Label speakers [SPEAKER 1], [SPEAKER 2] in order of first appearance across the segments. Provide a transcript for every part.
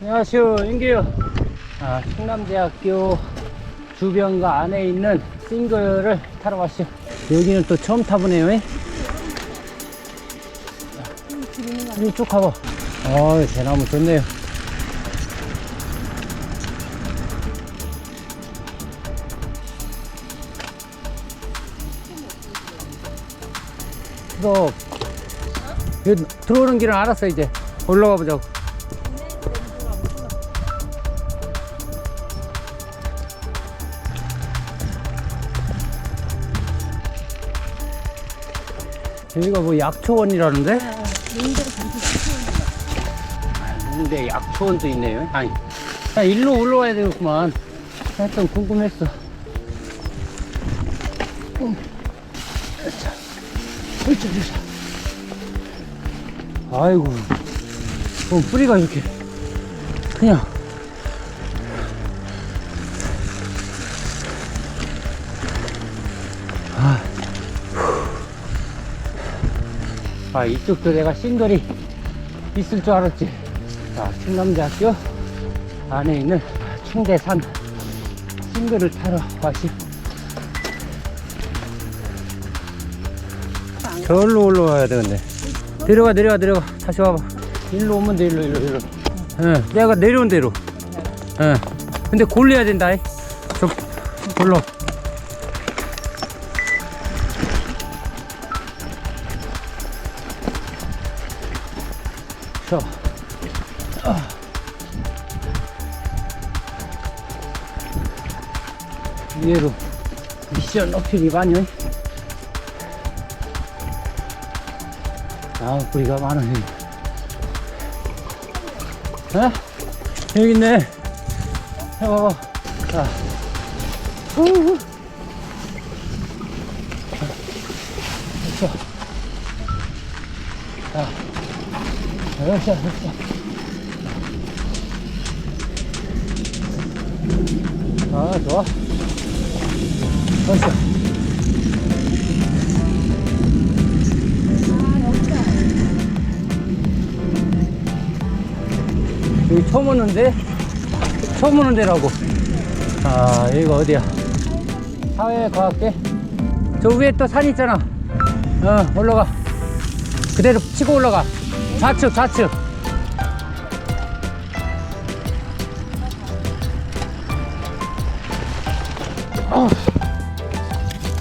[SPEAKER 1] 안녕하세요. 인규. 아, 충남대학교 주변과 안에 있는 싱글을 타러 왔어요. 여기는 또 처음 타보네요. 잉? 이쭉 가봐 어 대나무 좋네요. 너 여기 들어오는 길은 알았어 이제. 올라가 보자고 여기가 뭐 약초원이라는데? 근데 약초원도 있네요. 아니, 야, 일로 올라와야 되겠구만. 하여튼 궁금했어. 음. 자, 으쌰, 으쌰. 아이고, 어, 뿌리가 이렇게 그냥. 아, 이쪽도 내가 싱글이 있을 줄 알았지. 자, 충남대학교 안에 있는 충대산 싱글을 타러 왔시. 저기로 올라와야 되겠네. 내려가, 내려가, 내려가. 다시 와봐. 일로 오면 돼, 일로, 일로, 일로. 응, 내가 내려온 대로. 응. 근데 골려야 된다. 이. 저, 골로. 위에로 미션 어필이 많이 아 뿌리가 많으네. 어? 여기 있네. 어, 자. 우후. 됐어. 자. 됐어 됐어. 아 좋아 됐어 여기 처음 오는데? 처음 오는 데라고. 아 여기가 어디야? 사회과학계? 저 위에 또 산 있잖아. 어 올라가. 그대로 치고 올라가. 좌측 좌측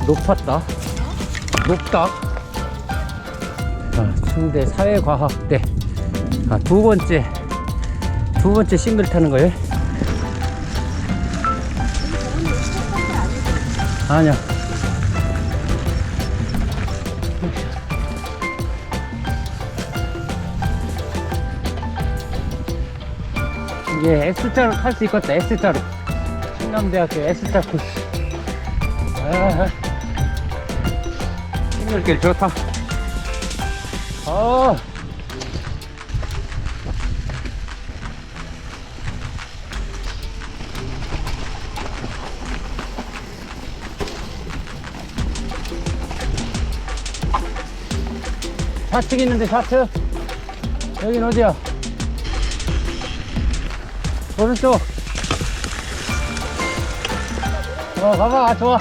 [SPEAKER 1] 높았다. 높다? 아, 충대 사회과학대 아, 두 번째 두 번째 싱글 타는 거예요? 아니야. 이게 S자로 탈 수 있겠다 S자로. 충남대학교 S자 코스. 아, 싱글길 좋다. 아. 좌측 있는데 좌측 여긴 어디야? 오른쪽. 어 봐봐. 좋아.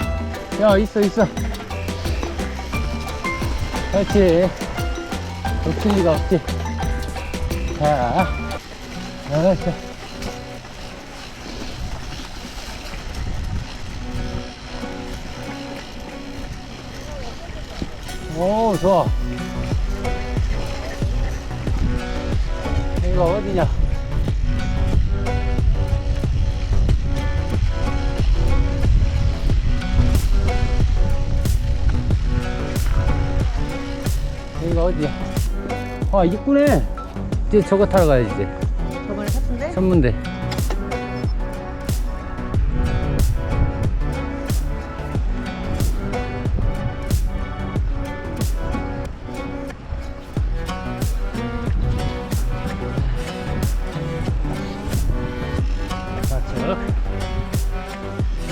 [SPEAKER 1] 야 있어 있어 그렇지 놓칠 리가 없지 자 그렇지 오 좋아. 여기가 어디냐 아 있구네. 이제 저거 타러 가야지 이제.
[SPEAKER 2] 저번에 샀던데?
[SPEAKER 1] 천문대.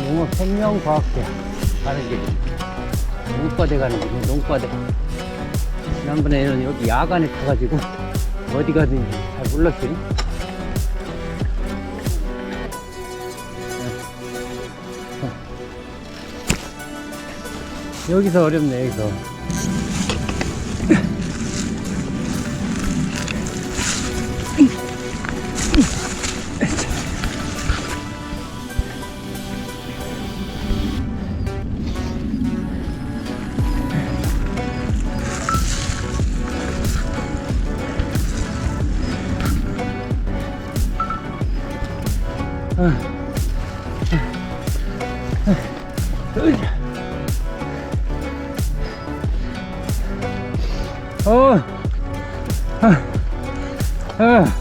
[SPEAKER 1] 용어 생명과학대 가는 길 농과대 가는 길 농과대 지난번에는 여기 야간에 타가지고 어디 가든지 잘 몰랐어요. 어. 여기서 어렵네, 여기서. 어, 아,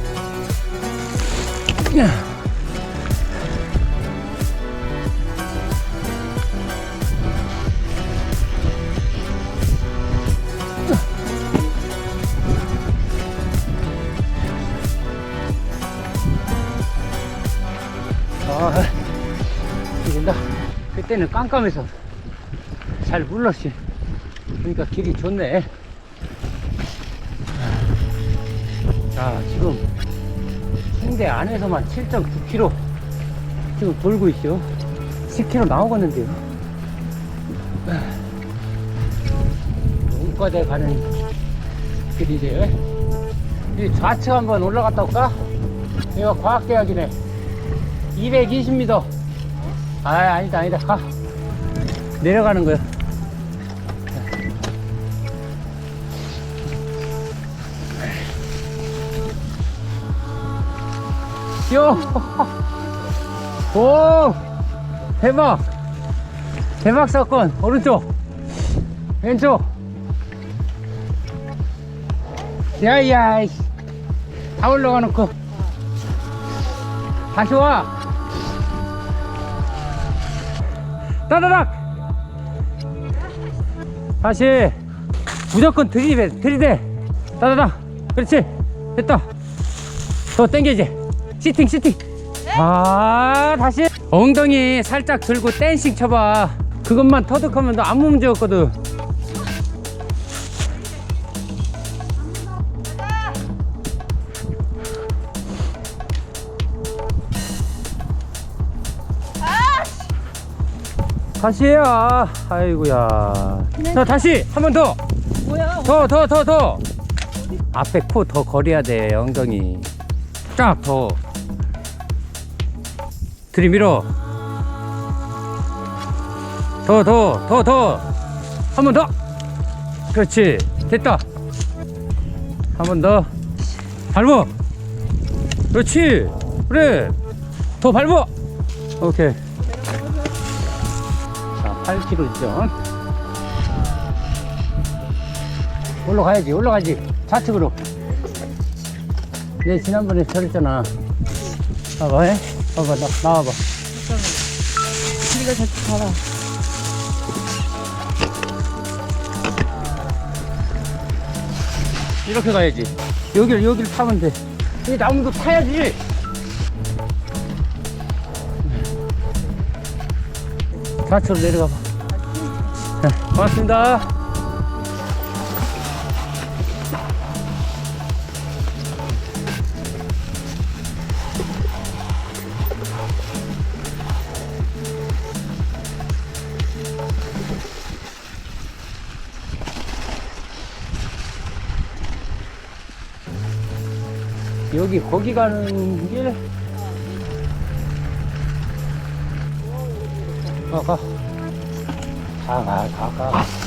[SPEAKER 1] 깜깜해서 잘 몰랐지. 그러니까 길이 좋네. 자, 지금 홍대 안에서만 7.9km 지금 돌고 있죠. 10km 나오겠는데요. 문과대 가는 길이래요. 이 좌측 한번 올라갔다 올까? 여기가 과학대학이네. 220m. 아, 아니다, 아니다. 가. 내려가는 거야. 요! 오! 대박! 대박 사건! 오른쪽! 왼쪽! 야야! 다 올라가 놓고 다시 와! 따다닥! 다시 무조건 들이대 들이대 따다닥 그렇지. 됐다. 더 땡겨지. 시팅 시팅. 아 다시 엉덩이 살짝 들고 댄싱 쳐봐. 그것만 터득하면 너 아무 문제 없거든 다시 해야. 아이고야. 자 다시 한 번 더.
[SPEAKER 2] 뭐야?
[SPEAKER 1] 더 더 더 더. 앞에 코 더 거려야 돼 엉덩이. 쫙 더. 들이밀어. 더 더 더 더. 한 번 더. 그렇지. 됐다. 한 번 더. 밟어. 그렇지. 그래. 더 밟어. 오케이. 자 8km 있죠. 올라가야지 올라가지. 좌측으로. 내 지난번에 저랬잖아. 봐봐 해. 봐봐 나, 나와봐.
[SPEAKER 2] 우리가 자꾸 가라.
[SPEAKER 1] 이렇게 가야지. 여기를 여기를 타면 돼. 이 나무도 타야지 좌측으로 내려가 봐. 자, 고맙습니다. 여기 거기 가는 길 가, 가. 가, 가, 가, 가.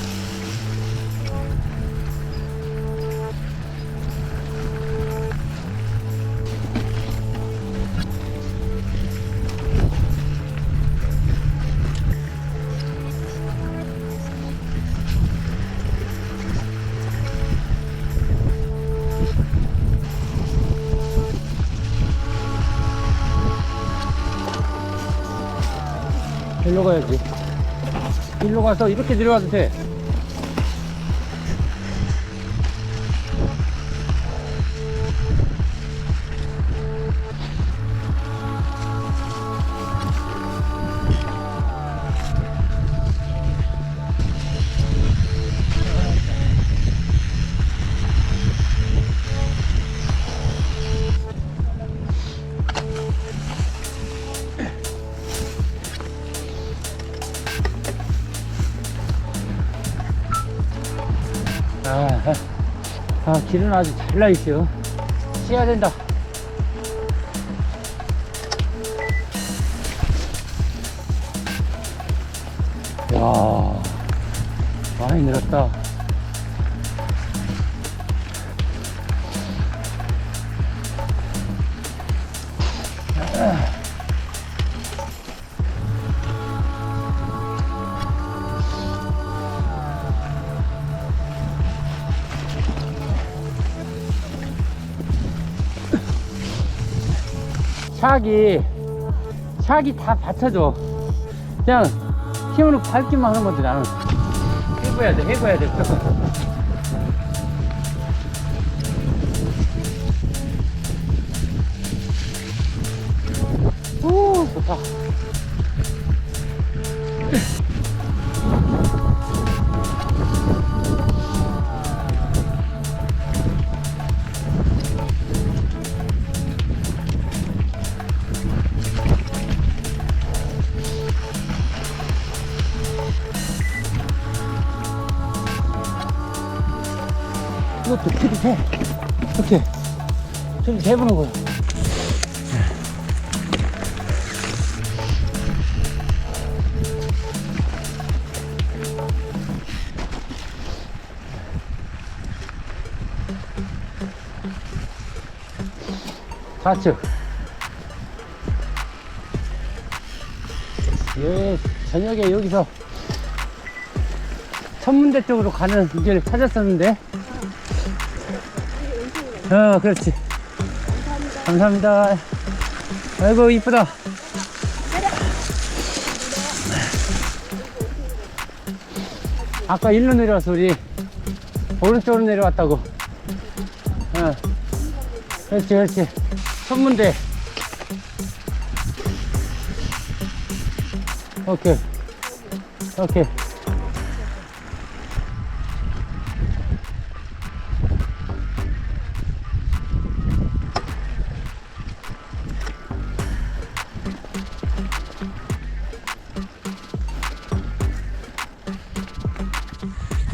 [SPEAKER 1] 가야지. 일로 가서 이렇게 내려와도 돼. 길은 아주 잘 나있어요. 쉬어야 된다. 야 많이 늘었다. 샥이 샥이 다 받쳐줘. 그냥 힘으로 밟기만 하는 건데 나는. 해봐야 돼 해봐야 돼. 좋다 좀 재보는 거야. 좌측. 예, 저녁에 여기서 천문대 쪽으로 가는 길을 찾았었는데. 어 그렇지 감사합니다. 아이고 이쁘다. 아까 일로 내려왔어 우리. 오른쪽으로 내려왔다고. 어. 그렇지 그렇지. 천문대. 오케이. 오케이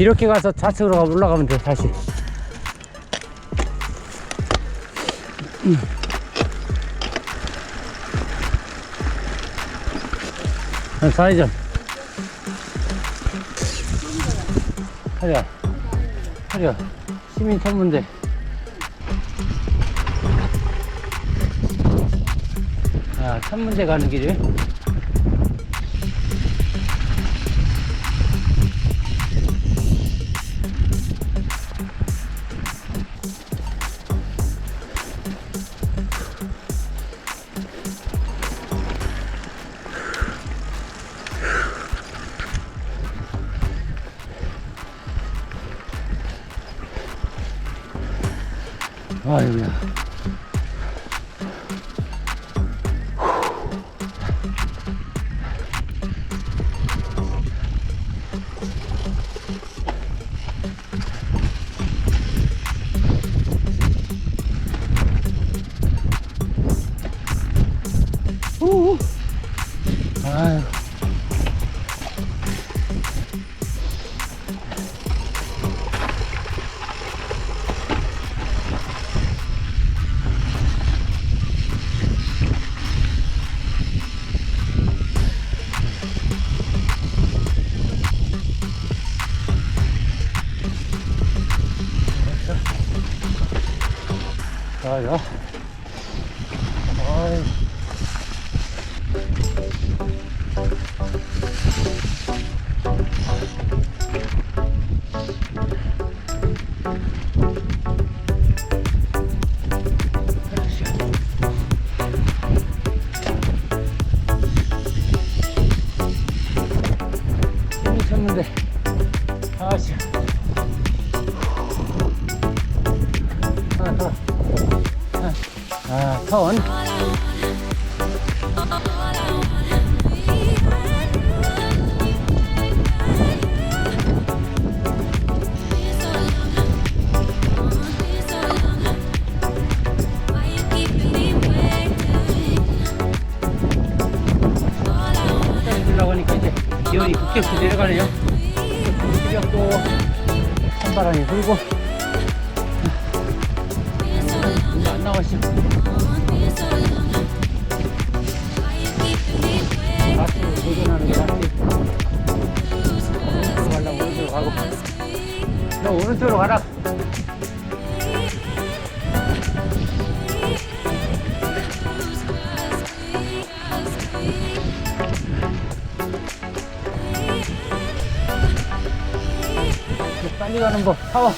[SPEAKER 1] 이렇게 가서 좌측으로 가- 올라가면 돼 다시. 음. 아, 좌회전 하려 하려 시민 천문대. 아 천문대 가는 길이 아이고 자자. 아 아, 턴. 너 오른쪽으로 가라. 빨리 가는 법 파워.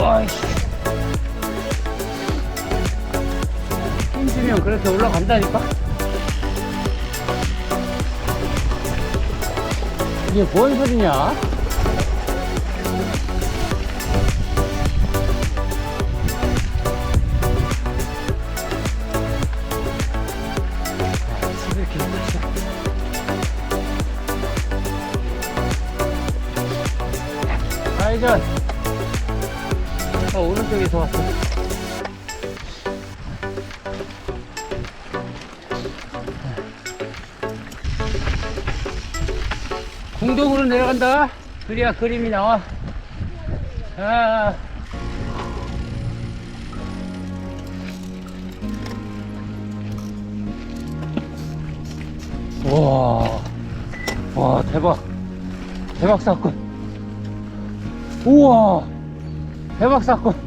[SPEAKER 1] 와이씨. 힘주면 그렇게 올라간다니까 이게 뭔 소리냐 아. 좌회전 어, 오른쪽에서 왔어 간다 그래야 그림이 나와. 아. 와, 와 대박. 대박 사건. 우와. 대박 사건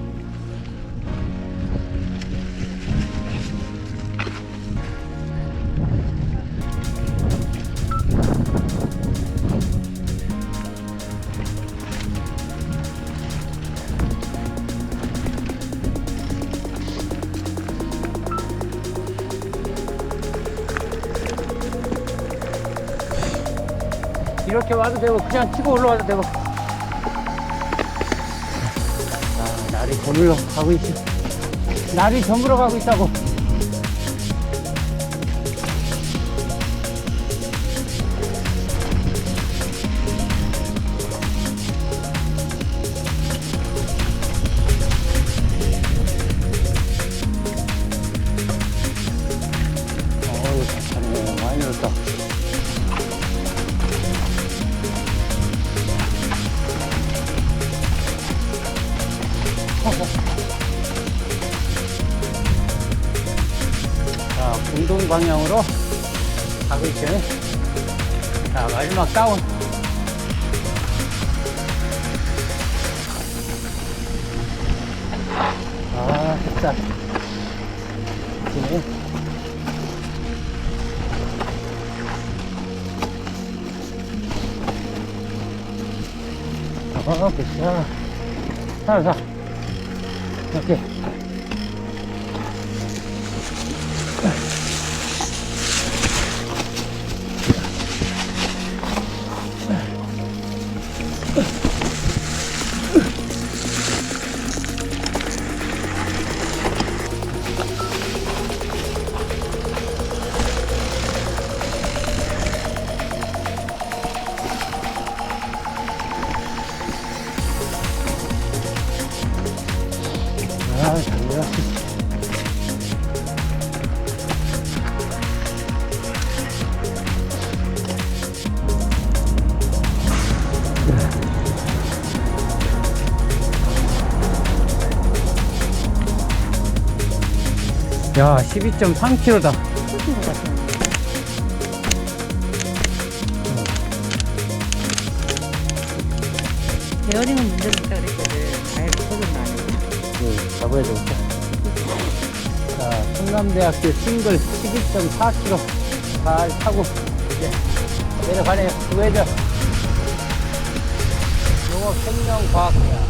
[SPEAKER 1] 이렇게 와도 되고 그냥 치고 올라와도 되고 아, 날이 저물러 가고 있지. 날이 저물어 가고 있다고. 방향으로 가고 있죠. 자, 마지막 다운. 아, 햇살. 지네. 아. 자, 자. 야, 12.3kg다.
[SPEAKER 2] 쏟은 것 같아. 베어링은 문제가 있다 그랬거든. 잘 쏟은 거 아니고.
[SPEAKER 1] 네, 잡아야 되겠다. 자, 충남대학교 싱글 12.4kg 잘 타고 이제 내려가네요. 우회전. 요거 생명과학이야.